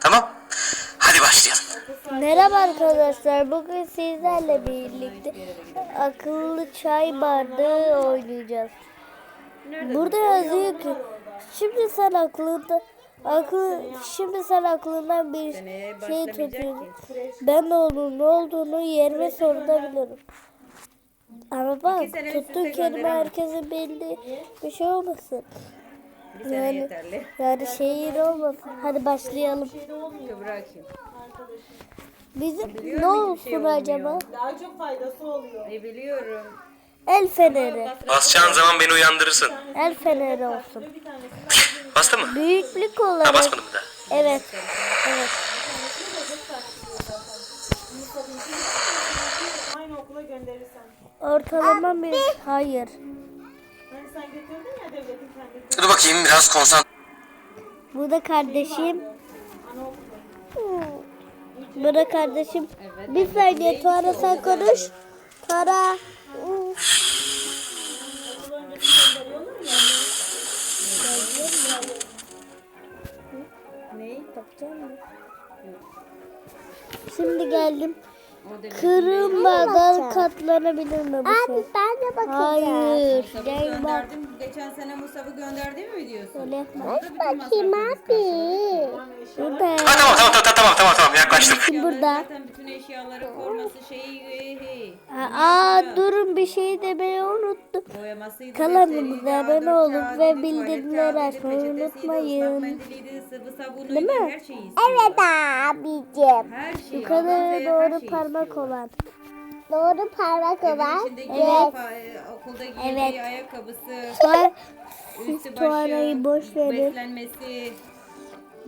Tamam. Hadi başlayalım. Merhaba arkadaşlar. Bugün sizlerle birlikte akıllı çay bardağı oynayacağız. Burada yazıyor ki şimdi sen aklında akıl şimdi sen aklından bir şey tutuyorsun. Ben de onun ne olduğunu yerime sorulabilirim. Ama bak tuttuğun kelime herkesin bildiği bir şey olmasın. Bir sene Yani, yeterli. yani şehir olmasın. Hadi başlayalım. Kim? Bizim ne Biliyorum, olsun şey olmuyor. acaba? Daha çok faydası oluyor. E biliyorum. El feneri. Basacağın zaman beni uyandırırsın. El feneri olsun. Bastı mı? Büyüklük Ha olarak. basmadım mı da? Evet. Evet. Aynı okula gönderirsen. Ortalama bir hayır. Sen götürdün ya devletin kendi Dur bakayım biraz konsantre. Bu da kardeşim. Bu da kardeşim. Bir saniye Tuara sen konuş. Tuara. Ne? Şimdi geldim. Kırılmadan katlanabilir mi bu şey? ben de bakacağım. Hayır. Musab'ı Gel bak. gönderdim. Geçen sene Musab'ı gönderdi mi diyorsun? Öyle yapma. Bakayım abi. Burada. Ha tamam tamam tamam tamam tamam tamam yaklaştım. Şimdi burada. Zaten bütün eşyaları forması şeyi hey, hey. Aa durun bir şey demeyi unuttum. Boyamasıydı. Kanalımıza abone A4 olun kağıdıydı, ve bildirimleri açmayı unutmayın. Değil mi? her şeyi. Evet abicim. Her şeyi. Yukarı doğru şeyi parmak olan. Doğru parmak olan. Evin evet. E, okulda giydiği evet. ayakkabısı. Sonra, üstü boş verin. beslenmesi.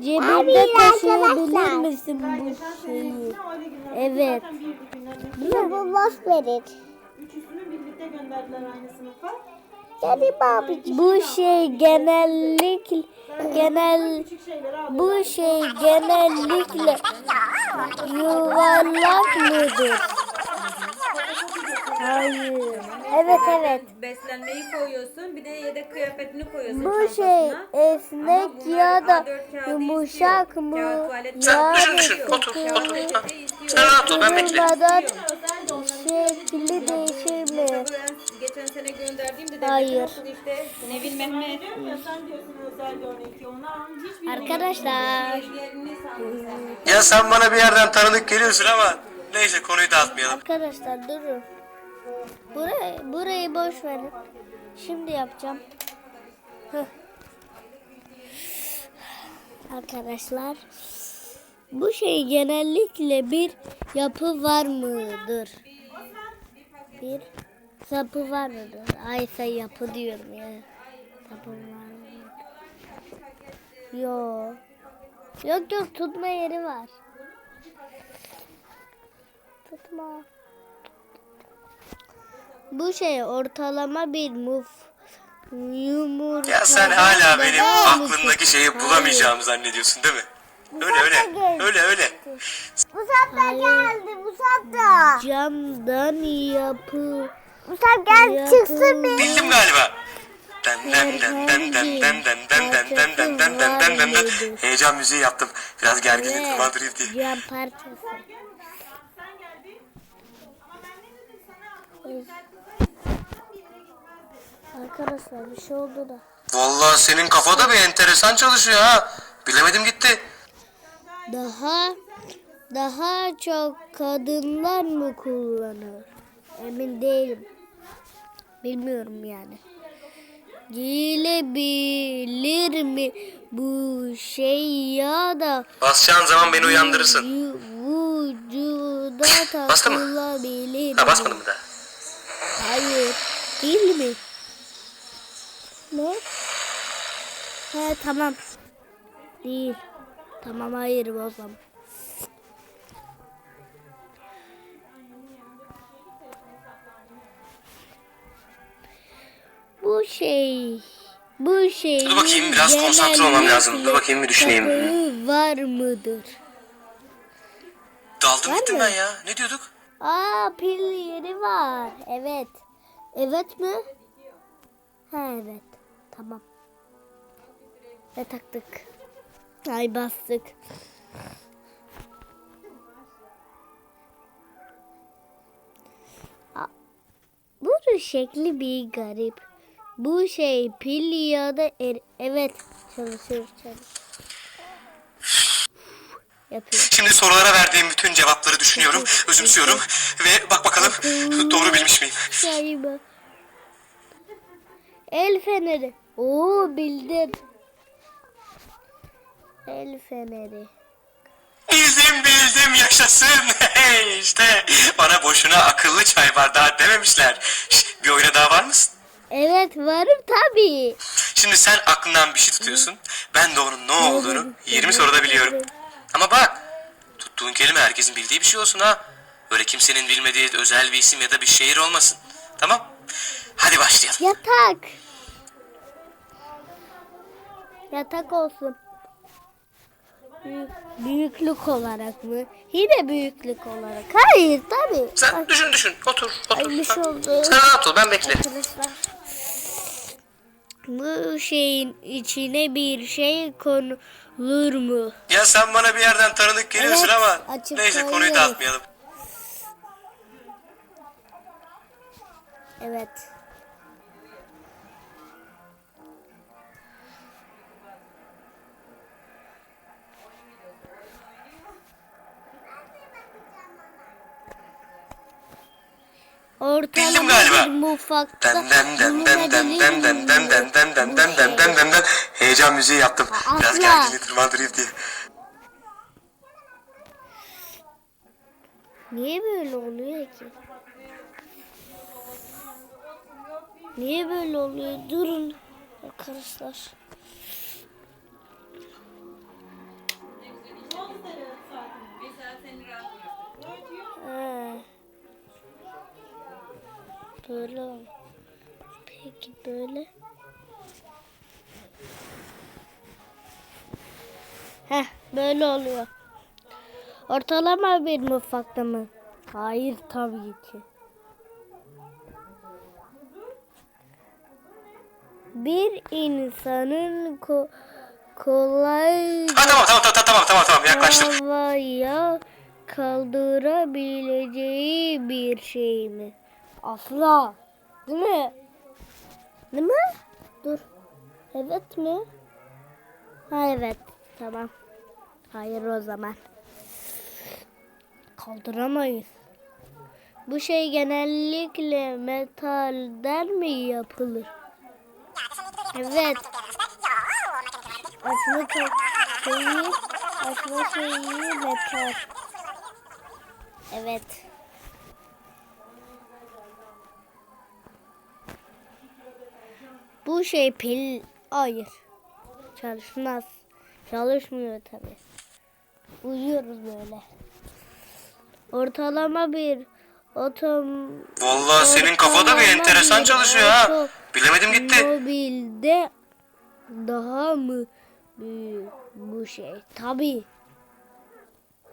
Cebinde taşıyabilir misin bu şeyi? Evet. Bunu bu boş verin. Üç birlikte gönderdiler aynı sınıfa. Canım abicim. Bu şey genellikle genel bu şey genellikle yuvarlak mıdır? Hayır. Evet evet. Beslenmeyi koyuyorsun, bir de yedek kıyafetini koyuyorsun Bu çantasına. şey esnek bunlar ya da A4 kağıdı yumuşak istiyor. mı? Kağıt, tuvalet Sen düşün, istiyor. düşün. Otur. Sen rahat ol ben beklerim. Kırılmadan şekli değişir mi? Musab'ı ben geçen sene gönderdiğimde devletin Hayır. işte Nevin Mehmet. Arkadaşlar. Ya sen bana bir yerden tanıdık geliyorsun ama neyse konuyu dağıtmayalım. Arkadaşlar durun. Burayı, burayı boş verin. Şimdi yapacağım. Heh. Arkadaşlar bu şey genellikle bir yapı var mıdır? Bir sapı var mıdır? Ay sen yapı diyorum ya. Sapı var mıdır? Yok. Yok yok tutma yeri var. Tutma. Bu şey ortalama bir muf. Yumurta. Ya sen hala benim aklımdaki şeyi bulamayacağımı zannediyorsun değil mi? Öyle öyle. Öyle öyle. Musab da geldi patladı. Camdan yapı. Musab gel yapı. çıksın bir. Bildim galiba. Heyecan müziği yaptım. Biraz gerginlik evet. kaldırayım diye. Cam parçası. Arkadaşlar bir şey oldu da. Vallahi senin kafada bir enteresan çalışıyor ha. Bilemedim gitti. Daha daha çok kadınlar mı kullanır? Emin değilim. Bilmiyorum yani. Giyilebilir mi bu şey ya da Basacağın zaman beni uyandırırsın. vü- vücuda Bastı mı? takılabilir Ha mi? basmadım mı da? Hayır. Değil mi? Ne? He tamam. Değil. Tamam hayır o Bu şey bu şey Dur bakayım, biraz konsantre olmam lazım. Dur bakayım bir düşüneyim. var mıdır? Daldım Var gittim mı? ben ya. Ne diyorduk? Aa pil yeri var. Evet. Evet mi? Ha evet. Tamam. Ve taktık. Ay bastık. Bu şekli bir garip. Bu şey pil ya da er evet çalışıyor çalışıyor. Şimdi sorulara verdiğim bütün cevapları düşünüyorum, özümsüyorum ve bak bakalım doğru bilmiş miyim? Bu. El feneri. Oo bildin. El feneri. Bildim bildim yaşasın. İşte bana boşuna akıllı çay bardağı dememişler. Şş, bir oyuna daha var mısın? Evet varım tabii. Şimdi sen aklından bir şey tutuyorsun. Ben de onun ne olduğunu 20 soruda biliyorum. Ama bak tuttuğun kelime herkesin bildiği bir şey olsun ha. Öyle kimsenin bilmediği özel bir isim ya da bir şehir olmasın. Tamam? Hadi başlayalım. Yatak. Yatak olsun. Büyük, büyüklük olarak mı? Yine büyüklük olarak. Hayır tabii. Sen düşün düşün. Otur Ay otur. bir şey oldu. Sen rahat ol ben beklerim. Arkadaşlar. Bu şeyin içine bir şey konulur mu? Ya sen bana bir yerden tanıdık geliyorsun Evet, ama neyse konuyu koyuyoruz. dağıtmayalım. Evet. Den den den Heyecan müziği yaptım. Biraz Asla. gerginliği tırmandırayım diye. Niye böyle oluyor ki? Niye böyle oluyor? Durun arkadaşlar. Böyle ol- Peki böyle. Heh böyle oluyor. Ortalama bir mutfakta mı? Hayır tabii ki. Bir insanın ko kolay Ha tamam tamam tamam tamam tamam tamam yaklaştım. havaya kaldırabileceği bir şey mi? Asla. Değil mi? Değil mi? Dur. Evet mi? Ha evet. Tamam. Hayır o zaman. Kaldıramayız. Bu şey genellikle metalden mi yapılır? Evet. Açma şeyi, açma şeyi metal. Evet. Bu şey pil, hayır. Çalışmaz. Çalışmıyor tabi. Uyuyoruz böyle. Ortalama bir otom Vallahi senin kafada bir enteresan çalışıyor ha. Bilemedim gitti. Mobilde daha mı büyük bu şey? Tabi.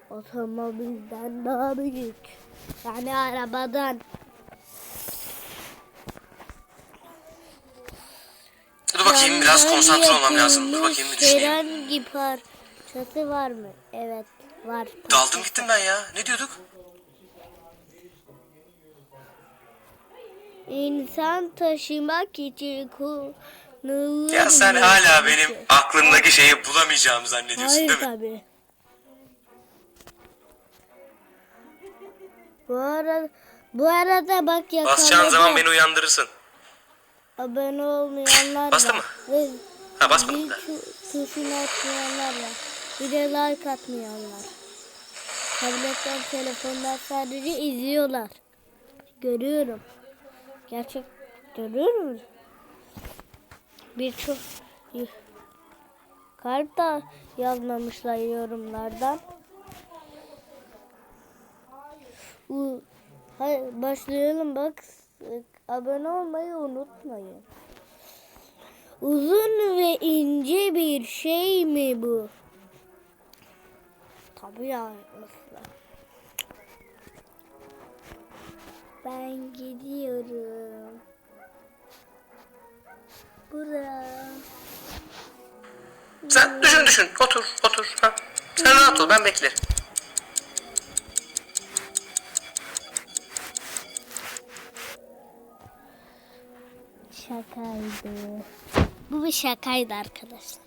Otomobilden daha büyük. Yani arabadan. Bakayım biraz konsantre olmam lazım. Dur bakayım bir düşüneyim. Herhangi parçası var mı? Evet var. Daldım gittim ben ya. Ne diyorduk? İnsan taşımak için kullanılır. Ya sen hala benim aklımdaki şeyi bulamayacağımı zannediyorsun Hayır değil mi? tabii. Bu arada bu arada bak yakaladım. Basacağın zaman beni uyandırırsın. Abone olmayanlar Bastın var. mı? Ve Ha basmadım da. tu- tuşuna atmayanlar var. Bir de like atmayanlar. Tabletten, telefondan sadece izliyorlar. Görüyorum. Gerçek görüyorum. Birçok kalp da yazmamışlar yorumlardan. U Hayır, başlayalım bak. Abone olmayı unutmayın. Uzun ve ince bir şey mi bu? Tabii ya. Ben gidiyorum. Buraya. Sen düşün düşün. Otur otur. Ha. Sen rahat ol ben beklerim. Şakaydı. Bu bir şakaydı arkadaşlar.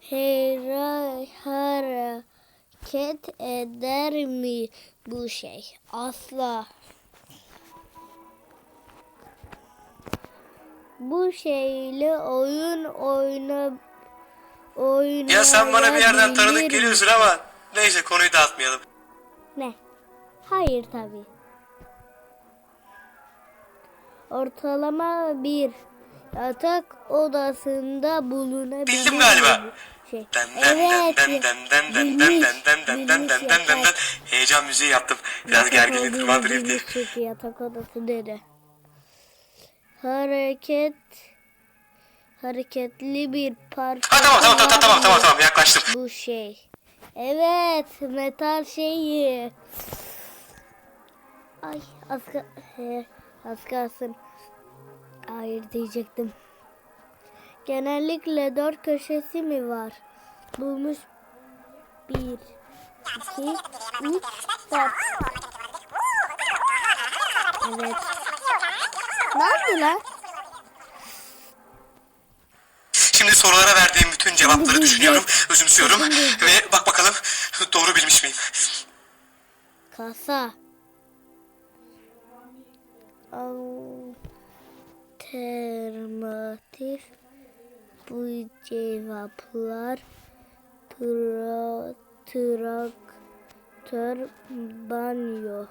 Hera, hareket eder mi bu şey? Asla. Bu şeyle oyun oyna oyna. Ya sen bana bir yerden tanıdık geliyorsun ama neyse konuyu dağıtmayalım. Ne? Hayır tabii. Ortalama bir yatak odasında bulunabilir. Bildim galiba. Şey. Evet. Heyecan müziği yaptım. Biraz olduğunu tırmandırayım diye. Çünkü yatak odası dedi. Hareket hareketli bir parça. Ha tamam tamam tamam tamam tamam tamam yaklaştım. Bu şey. Evet, metal şeyi. Ay, az, az kalsın. Hayır diyecektim. Genellikle dört köşesi mi var? Bulmuş. Bir, iki, üç, dört. Evet. Ne oldu lan? Şimdi sorulara verdiğim bütün cevapları düşünüyorum, özümsüyorum ve bak bakalım doğru bilmiş miyim? Kasa. Alternatif bu cevaplar tra traktör banyo.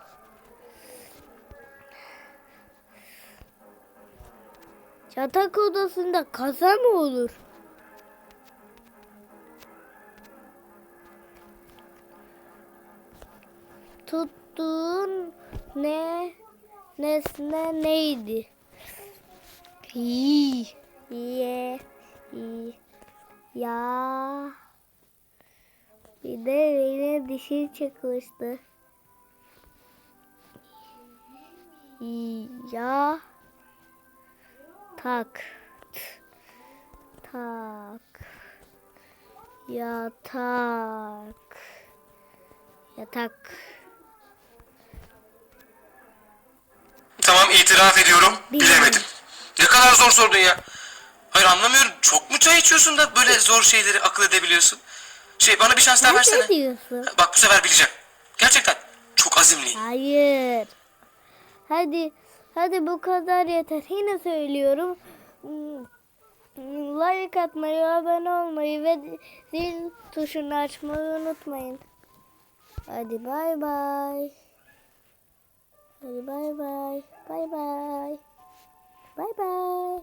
Yatak odasında kasa mı olur? Tuttuğun ne nesne neydi? Pi, ye, i, ya. Bir de yine dişi çıkmıştı. Ya. Tak. Tak. Yatak. Yatak. İtiraf ediyorum, Bilemedim. bilemedim. Ne kadar zor sordun ya. Hayır anlamıyorum, çok mu çay içiyorsun da böyle zor şeyleri akıl edebiliyorsun? Şey bana bir şans daha Ne versene. diyorsun? Bak bu sefer bileceğim. Gerçekten çok azimliyim. Hayır. Hadi, hadi bu kadar yeter. Yine söylüyorum. Like atmayı, abone olmayı ve zil tuşunu açmayı unutmayın. Hadi bay bay. Hadi Bye bye. Bye bye.